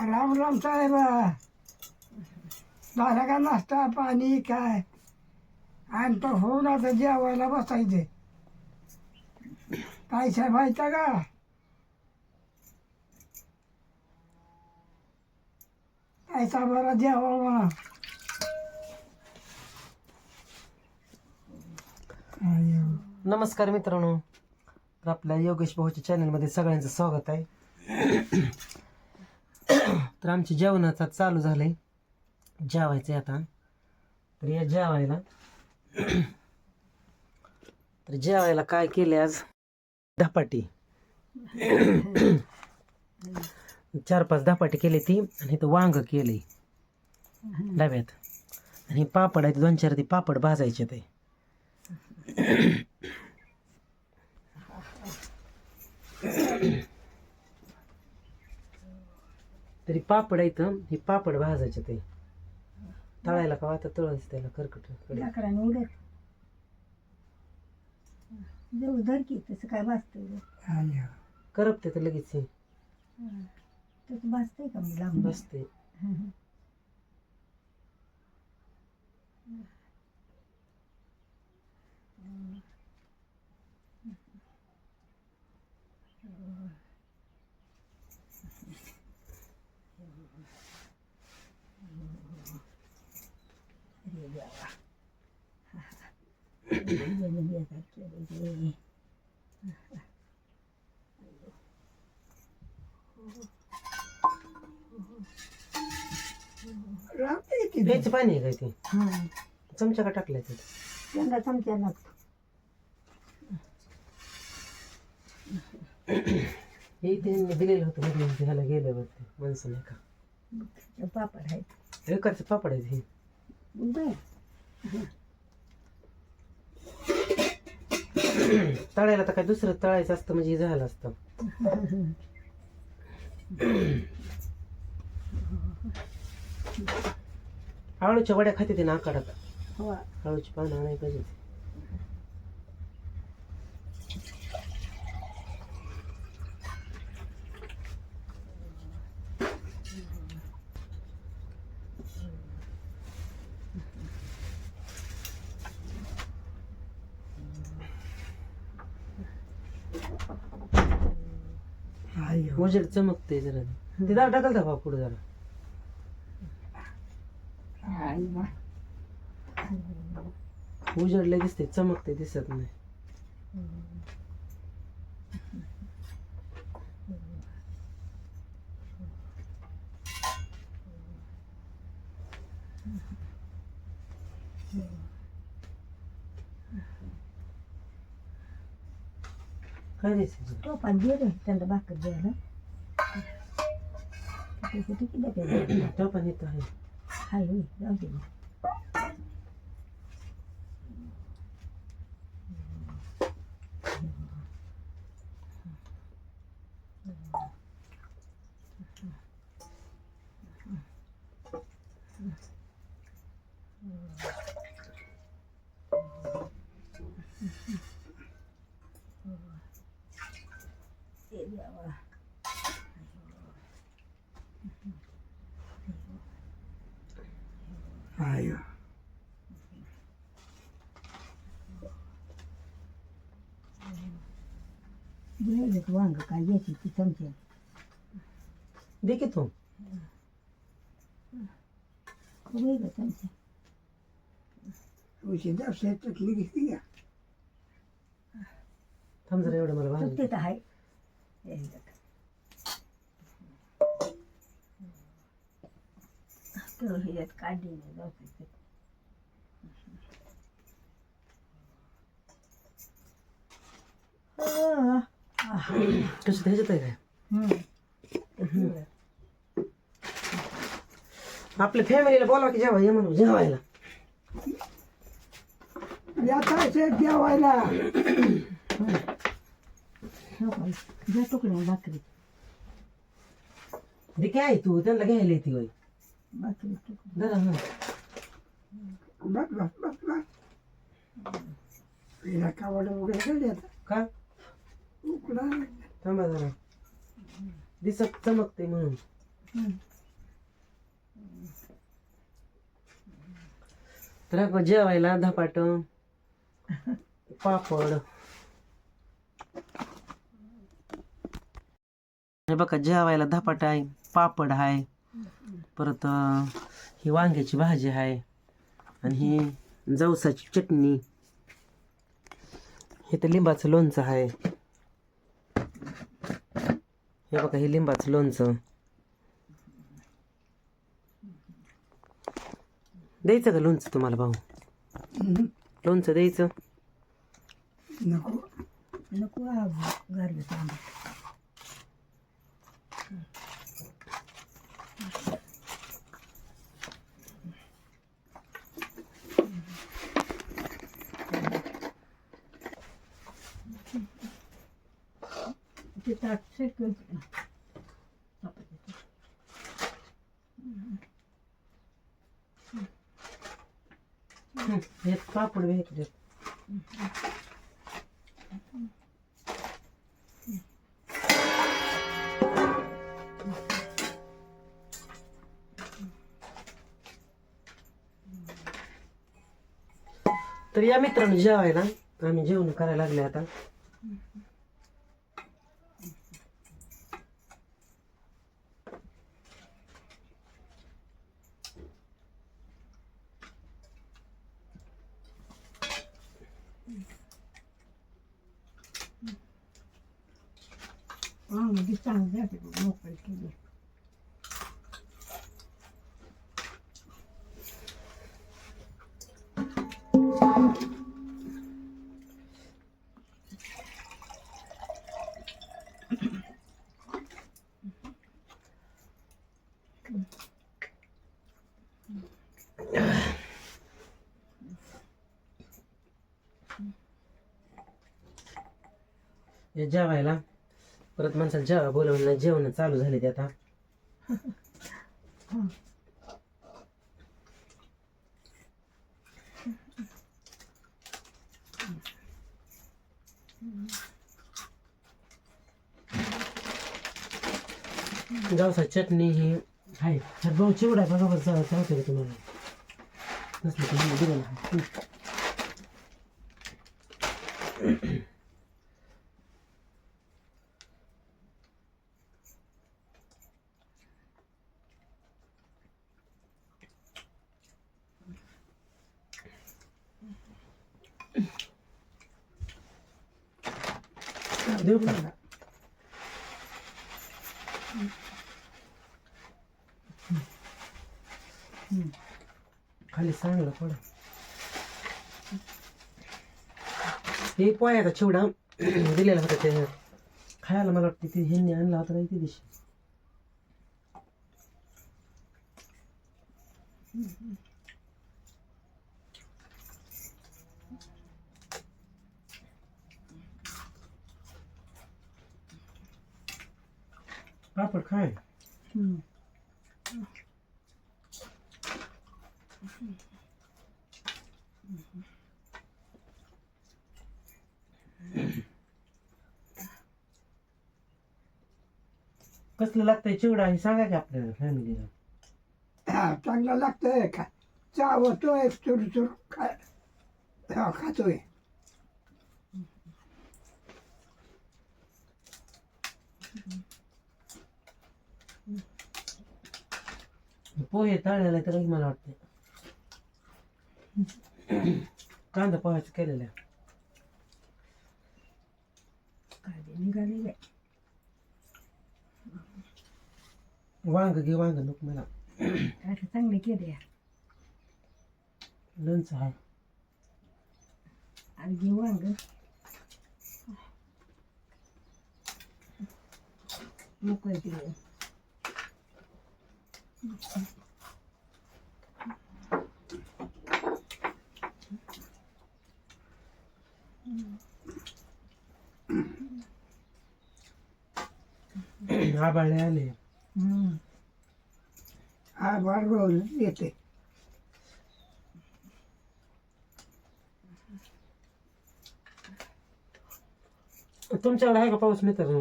राम राम साहेब. झाला का नाश्ता पाणी काय? आणि तो होऊन आता जेवायला बसायचे. काय साहेब व्हायचा का? पैसा बरा जेवा म्हणा. नमस्कार मित्रांनो. तर आपल्या योगेश भाऊच्या चॅनलमध्ये सगळ्यांचं स्वागत आहे. तर आमची जेवणाचा चालू झालं आहे जेवायचं आता. तर या जेवायला. तर जेवायला काय केले आज? धपाटी. चार पाच धपाटी केली ती आणि इथं वांग केले डब्यात. आणि पापड आहेत दोन चार ती पापड भाजायचे ते. तरी पापड आहेत हं. हे पापड भाजायचे ते. तळायला का आता तळायचं त्याला करकट. कडे लाकडाने उडत देऊ धर की तसं काय भाजतंय आयो. करपते तर लगेच. हे तसं भाजतंय का मग लांब? बसते राहते किती? प्यायचं पाणी आहे काय ते? हां. चमचा का टाकलाय ते? त्यांना चमचा लागतो हे त्यांनी दिलेलं होतं मध्ये ह्याला गेल्यावर ते माणसं नाही का ते पापड आहेत. एकाचं पापड आहेत हे. बर. तळायला तर काय दुसरं तळायचं असतं म्हणजे झालं असतं. आळूच्या वड्या खाते ते ना आकारात. हो आळूची पानं आणायला पाहिजे. आयो. चमकते जरा. ते दार टाकाल का पुढे जरा. उजडले दिसते चमकते दिसत नाही. काय दिसत तो पण त्यांना भाकर द्यायला. किती किती द्या तो पण इथं आहे हाय होय जाऊ दे मग. तू वांग काय घ्यायची ती चमच्या दे की तू घ्यायला चमच्या उशी दाबशात चटणी घेतली का थांब जरा एवढं मला तू भाजी तिथं आहे तो ह्याच्यात काढली नाही जाऊ दे. आह. आह. कसं ह्याच्यात आहे काय. आपल्या फॅमिलीला बोलवा की जेवा ये म्हणून जेवायला जेवायला? जा तुकड्या भाकरी दे काय तू त्यांना घ्यायला येते होय भाकरी तुकडे जरा हा बस बस बस बस हिला कावड वगैरे का थांबा जरा. दिसत चमकते म्हणून. तर आपण जेवायला धपाट पापड. हे बघा जेवायला धपाट आहे पापड आहे. परत ही वांग्याची भाजी आहे. आणि ही जवसाची चटणी. हे तर लिंबाचं लोणचं आहे. हे बघा हे लिंबाचं लोणचं. द्यायचं का लोणचं तुम्हाला भाऊ? लोणचं द्यायचं. नको नको गारले तांबे ते पापड भेटले तर या मित्रांनो जेवायला आम्ही जेवण करायला लागले आता. वांगी चांगली जाते मोकळी केली हे जेवायला परत माणसाला जेवा बोलवलं जेवण चालू झाले ते आता. गावसा चटणी ही आहे. तर भाऊ चिवडा बरोबर सांगतो का तुम्हाला. नसलं तुम्ही दिलं ना. देऊ का खाली चांगलं पड हे पोह्याचा चिवडा दिलेला होता ते खायला मला वाटतं ते ह्यांनी आणला होता काही ते दिवशी पापड खाय हम्म. कसलं लागतंय चिवडा हे सांगा की आपल्याला फॅमिलीला हा चांगला लागतंय का चावतोय चुर चुर खा हा, खातोय पोहे तळलेला तर मला वाटतं कांदा पोह्याचं केलेलं आहे. निघालेले. वांग घे वांग नको मला. चांगले केले लोणचं आहे. आणि घे वांग. मोकळे आबाळे आले. हा रोज येते. तुमच्याकडे आहे का पाऊस मित्र?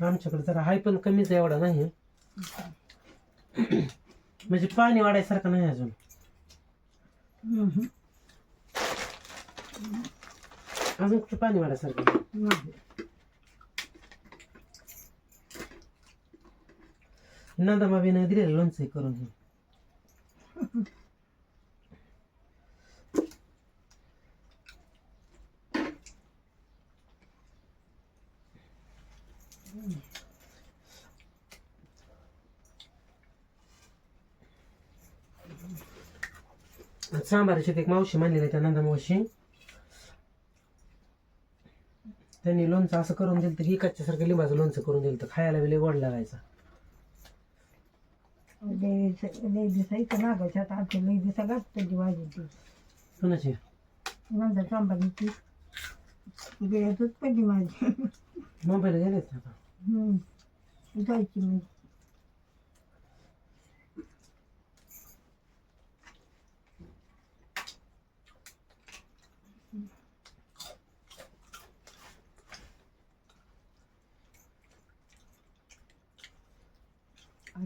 आमच्याकडे जरा आहे पण कमीच एवढा नाही. म्हणजे पाणी वाढायसारखं नाही अजून अजून कुठं पाणी वाढायसारखं नाही. नाही. नंदाबाबीनं दिलेलं लोणचं करून हे सांबाराची एक मावशी मानलेली त्या नंदा मावशी. त्यांनी लोणचं असं करून दिलं की इकडच्या सारखं लिंबाचं लोणचं करून दिलं खायला बी लय गोड लागायचा. लय दिवसा इथं नागायच्या आता आमच्या लय दिवसा घातली भाजी ती. कोणाची? नंतर सांभाळली गेल्यातच पडली माझी. मोबाईल गेलेत आता? हम्म. जायची मी.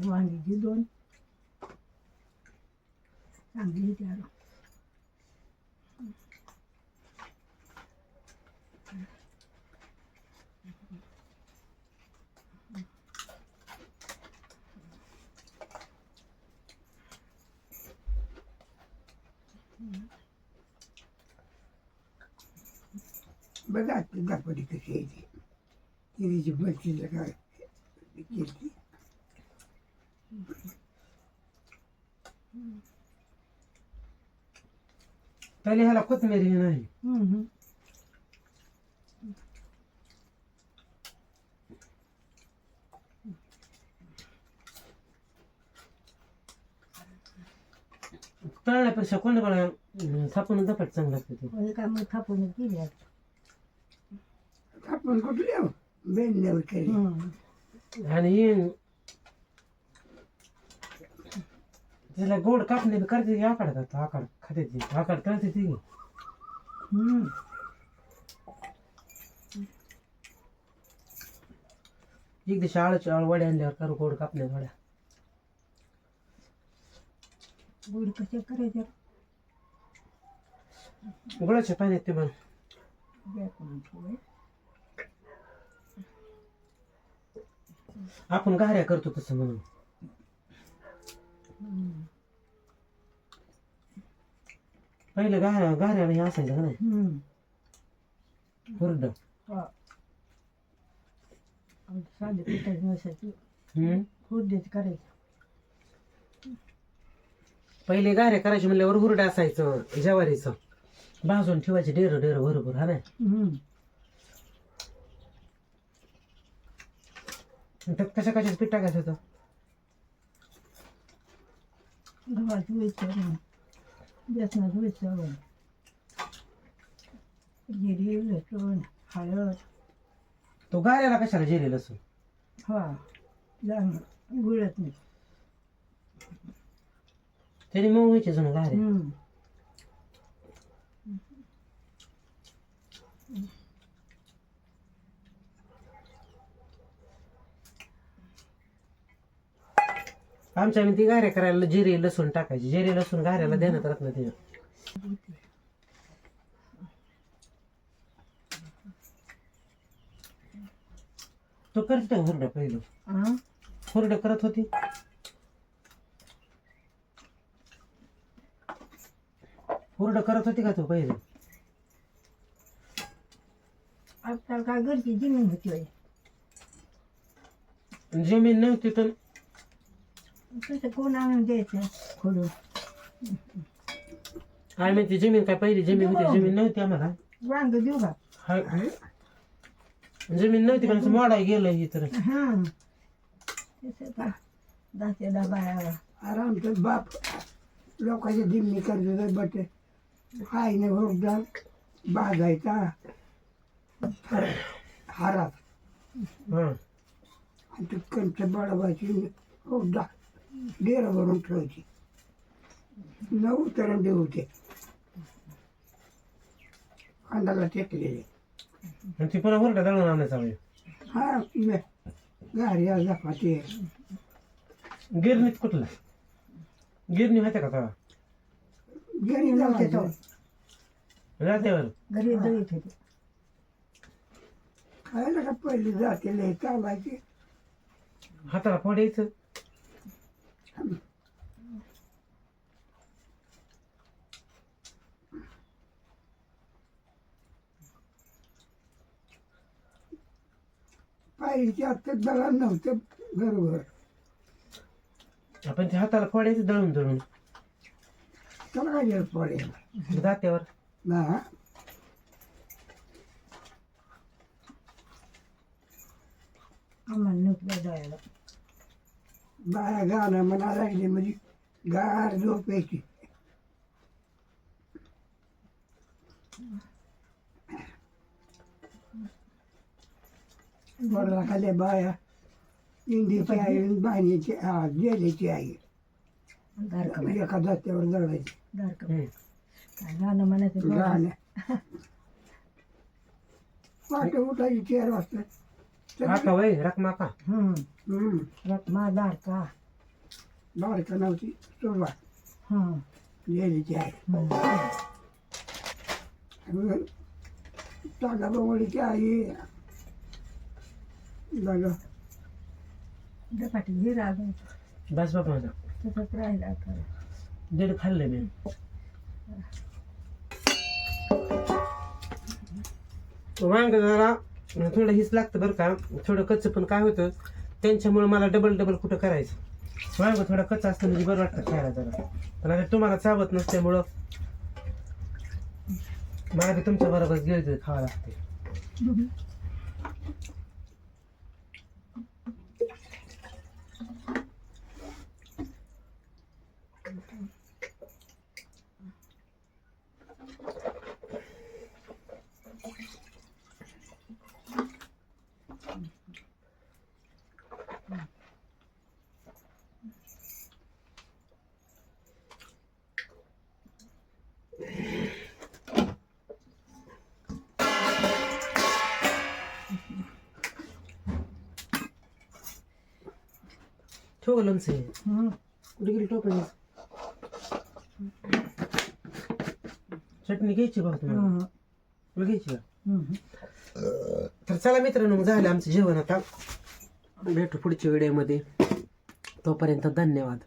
आता वांगीची दोन चांगली त्याला बघा ती दापोली कशी आहे ती तिरीची बत्तीला काय केली पहिले ह्याला कोथमिरी नाही हम्म. तळण्यापेक्षा कोणी कोणा थापून झपाट चांगलं लागतं ते म्हणजे काय मग थापून केली आता. आपण कुठले केली हम्म. आणि त्याला गोड कापणे बी करते की आकाड करतो आकाड खाते ती आकाड करते ती. हम्म. एक दिवशी आळूची आळ वड्या आणल्यावर करू गोड कापण्या वड्या गोड कशा करायच्या? गोळाच्या पाण्यात ते ठेवूया. आपण घाऱ्या करतो तसं म्हणून हम्म. पहिले घाऱ्या घाऱ्या नाही असायचं का नाही हम्म. हुरड. आणि साधे पिठाची नसायची हम्म. हुरडेच करायचं पहिले गाऱ्या करायचे म्हणल्यावर हुरडा असायचं ज्वारीचं भाजून ठेवायचे डेर डेर बरोबर हा नाही. त्यात कशा कशाच पीठ टाकायचं होतं गव्हाचं वेचण बेसनाचं वेचण जिरे लसूण हळद तो गाऱ्याला कशाला जिरे लसूण हा लहान गुळत नाही त्याने मग व्हायचे जण गारे हम्म. आमच्या आम्ही ती गाऱ्या करायला जिरे लसूण टाकायचे. जिरे लसूण गाऱ्याला देण्यात राहत नाही तिथं तो करत हुरडा पहिलं. हा? हुरडा करत होती. हुरडा करत होती का तू पहिले? आजकाल काय घरची जमीन होती होय. जमीन नव्हती तर तसं कोण आणून द्यायचं खोडून काय माहिती जमीन काय पहिली जमीन होती जमीन नव्हती आम्हाला. वांग देऊ का? हाय. जमीन नव्हती पण असं मोडाय गेलं ही तर हा. तसं का दहा दहा बाया अरे आमचा बाप लोकांच्या दिमणी करत होते बट. आईने हुरडा बाजायचा हारात. हा. आणि ते कंच बळवायची हुरडा. डेर भरून ठेवायची. नऊ तरंडे होते. खांदाला टेकलेले. आणि ती पुन्हा हुरडा दळून आणायचा वेळ हा मे- गाड्या झपाटे गिरणीत कुठला? गिरणी होत्या का तेव्हा घरी नव्हते तेव्हा. रात्यावर घरी दळीत होते. खायला का पहिली जाते लय चालायची. हाताला फोडायचं पायरीची आत्ता दळण नव्हतं बरोबर आपण ते हाताला फोडायचं दळून दळून. त्याला काय गरज पडेल? जात्यावर ना आम्हाला नव्हतं दळायला. बाया गाणं म्हणा लागली म्हणजे गार झोप यायची. वडला खाली बाया इंडीची आई बाणीची हा गेलीची आई एका जात्यावर जळायची गाणं म्हणायचं. गाणं पहाटे उठायची चार वाजता माका वय रकमा का हम्म हम्म रत्मा दारका बारका नव्हती सुरुवात हम्म गेलीची आई हम्म. टाका बवळीची आई बघा. झपाटी रागायचं बस बाप माझा. तसंच राहिलं आता. दीड खाल्लं मी. वांग जरा थोडं हीच लागतं बरं का. थोडं कच्च पण काय होतं त्यांच्यामुळे मला डबल डबल कुठं करायचं. वांग थोडं कच्चं असतं म्हणजे बरं वाटतं खायला जरा. पण आता तुम्हाला चावत नसल्यामुळं मला बी तुमच्या बरोबर गिळगिळ खावं लागते ठेव गं लोणचं हे. हम्म. कुठे गेली टोपण चटणी घ्यायची तुम्हाला हम्म. तुला घ्यायची का. तर चला मित्रांनो मग झालं आमचं जेवण आता भेटू पुढच्या व्हिडिओमध्ये तोपर्यंत धन्यवाद